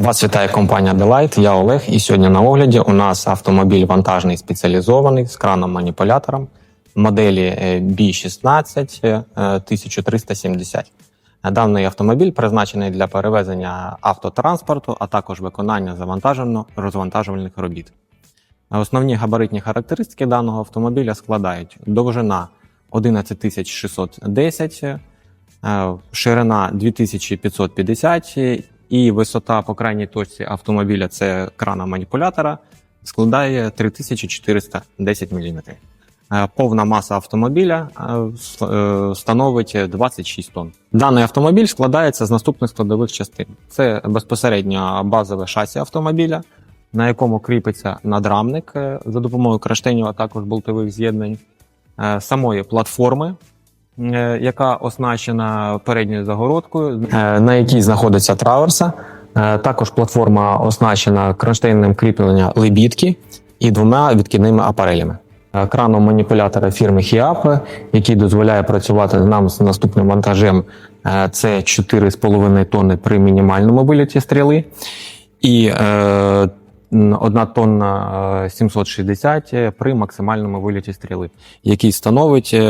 Вас вітає компанія Delight, я Олег, і сьогодні на огляді у нас автомобіль вантажний спеціалізований з краном-маніпулятором моделі е, B16 е, 1370. Даний автомобіль призначений для перевезення автотранспорту, а також виконання завантажено-розвантажувальних робіт. Основні габаритні характеристики даного автомобіля складають довжина 11610, е, ширина 2550 і висота по крайній точці автомобіля це крана маніпулятора складає 3410 мм. Е, Повна маса автомобіля е, е, становить 26 тонн. Даний автомобіль складається з наступних складових частин: це безпосередньо базове шасі автомобіля, на якому кріпиться надрамник за допомогою кронштейнів, а також болтових з'єднань, самої платформи, яка оснащена передньою загородкою, е, на якій знаходиться траверса. Е, Також платформа оснащена кронштейнним кріпленням лебідки і двома відкидними апарелями. Е, Краном маніпулятора фірми HIAP, який дозволяє працювати нам з наступним вантажем. е, Це 4,5 тонни при мінімальному виліті стріли. І е, м, одна тонна е, 760 при максимальному виліті стріли, який становить е,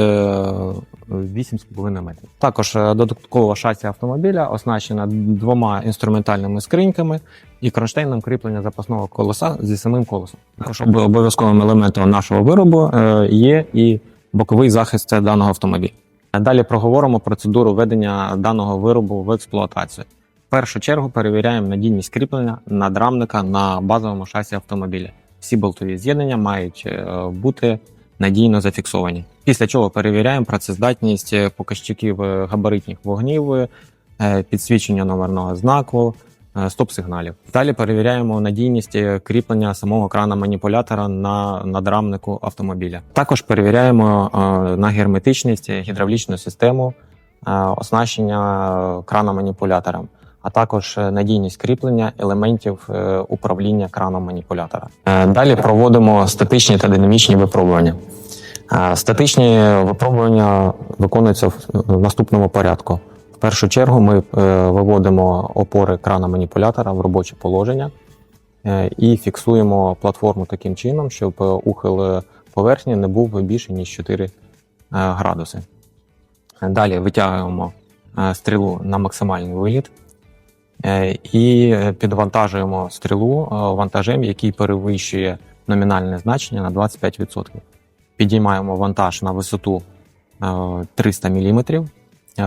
8,5 метрів. Також е, додаткова шасі автомобіля оснащена двома інструментальними скриньками і кронштейном кріплення запасного колеса зі самим колесом. Також обов'язковим елементом нашого виробу е, є і боковий захист даного автомобіля. Далі проговоримо процедуру введення даного виробу в експлуатацію. Першу чергу перевіряємо надійність кріплення надрамника на базовому шасі автомобіля. Всі болтові з'єднання мають е, бути надійно зафіксовані. Після чого перевіряємо працездатність е, показчиків е, габаритних вогнів, підсвічення номерного знаку, стоп-сигналів. Далі перевіряємо надійність кріплення самого крана маніпулятора на надрамнику автомобіля. Також перевіряємо на герметичність гідравлічну систему оснащення крана маніпулятором, а також е, надійність кріплення елементів е, управління краном маніпулятора. Е, Далі проводимо статичні та динамічні випробування. Статичні випробування виконуються в наступному порядку. В першу чергу ми виводимо опори крана маніпулятора в робоче положення і фіксуємо платформу таким чином, щоб ухил поверхні не був більше ніж 4 е, градуси. Далі витягуємо стрілу на максимальний виліт і підвантажуємо стрілу е, вантажем, який перевищує номінальне значення на 25%. Підіймаємо вантаж на висоту е, 300 мм, е,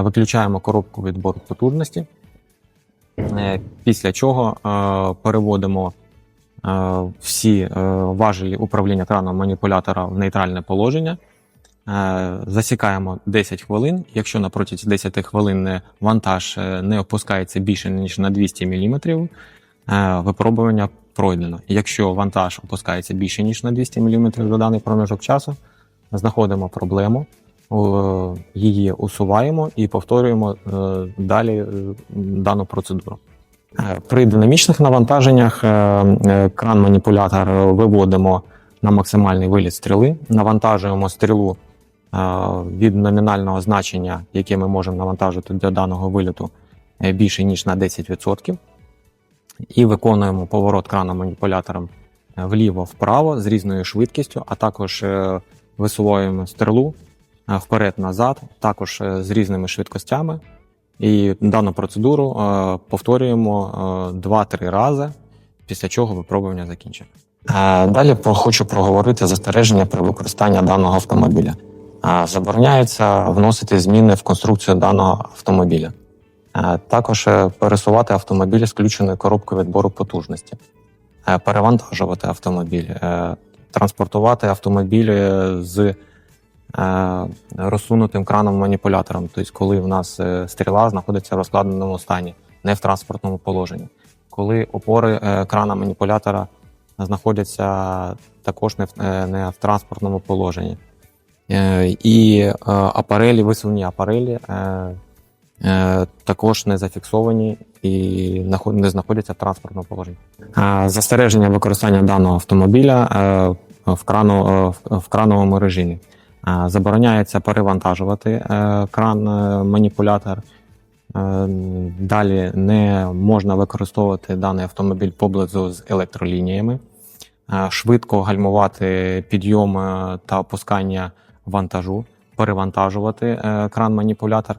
виключаємо коробку відбору потужності, е, після чого е, переводимо е, всі е, важелі управління краном маніпулятора в нейтральне положення. Е, Засікаємо 10 хвилин. Якщо на протязі 10 хвилин вантаж е, не опускається більше ніж на 200 мм, е, випробування пройдено. Якщо вантаж опускається більше ніж на 200 мм за даний проміжок часу, знаходимо проблему, її усуваємо і повторюємо далі дану процедуру. При динамічних навантаженнях е, кран-маніпулятор виводимо на максимальний виліт стріли, навантажуємо стрілу від номінального значення, яке ми можемо навантажити для даного виліту, е, більше ніж на 10%. І виконуємо поворот краном маніпулятором е, вліво-вправо з різною швидкістю, а також е, висуваємо стрілу е, вперед-назад, також з різними швидкостями. І дану процедуру повторюємо е, 2-3 рази, після чого випробування закінчено. Далі хочу проговорити застереження при використанні даного автомобіля. Забороняється вносити зміни в конструкцію даного автомобіля. Е, Також е, пересувати автомобіль з включеною коробкою відбору потужності, Е, перевантажувати автомобіль, транспортувати автомобіль з розсунутим краном маніпулятором, тобто, коли в нас стріла знаходиться в розкладеному стані, не в транспортному положенні. Коли опори крана маніпулятора знаходяться також не в, не в транспортному положенні. Е, І е, апарелі, висувні апарелі е, також не зафіксовані і не знаходяться в транспортному положенні. Застереження використання даного автомобіля в, крану, в- крановому режимі. Забороняється перевантажувати кран маніпулятор Далі не можна використовувати даний автомобіль поблизу з електролініями, швидко гальмувати підйом е, та опускання вантажу, перевантажувати е, кран-маніпулятор,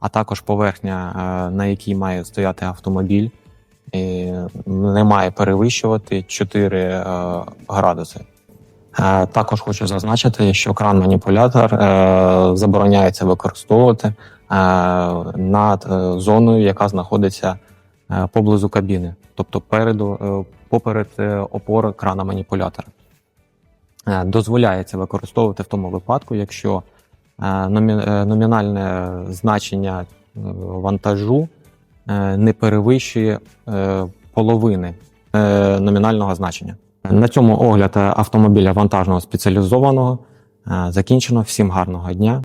а також поверхня, е, на якій має стояти автомобіль, не має перевищувати 4 е, градуси. Також хочу зазначити, що кран-маніпулятор забороняється використовувати над зоною, яка знаходиться поблизу кабіни, тобто переду, поперед опор крана маніпулятора. Е, Дозволяється використовувати в тому випадку, якщо е, е, номінальне значення вантажу не перевищує половини номінального значення. На цьому огляд автомобіля вантажного спеціалізованого закінчено. Всім гарного дня.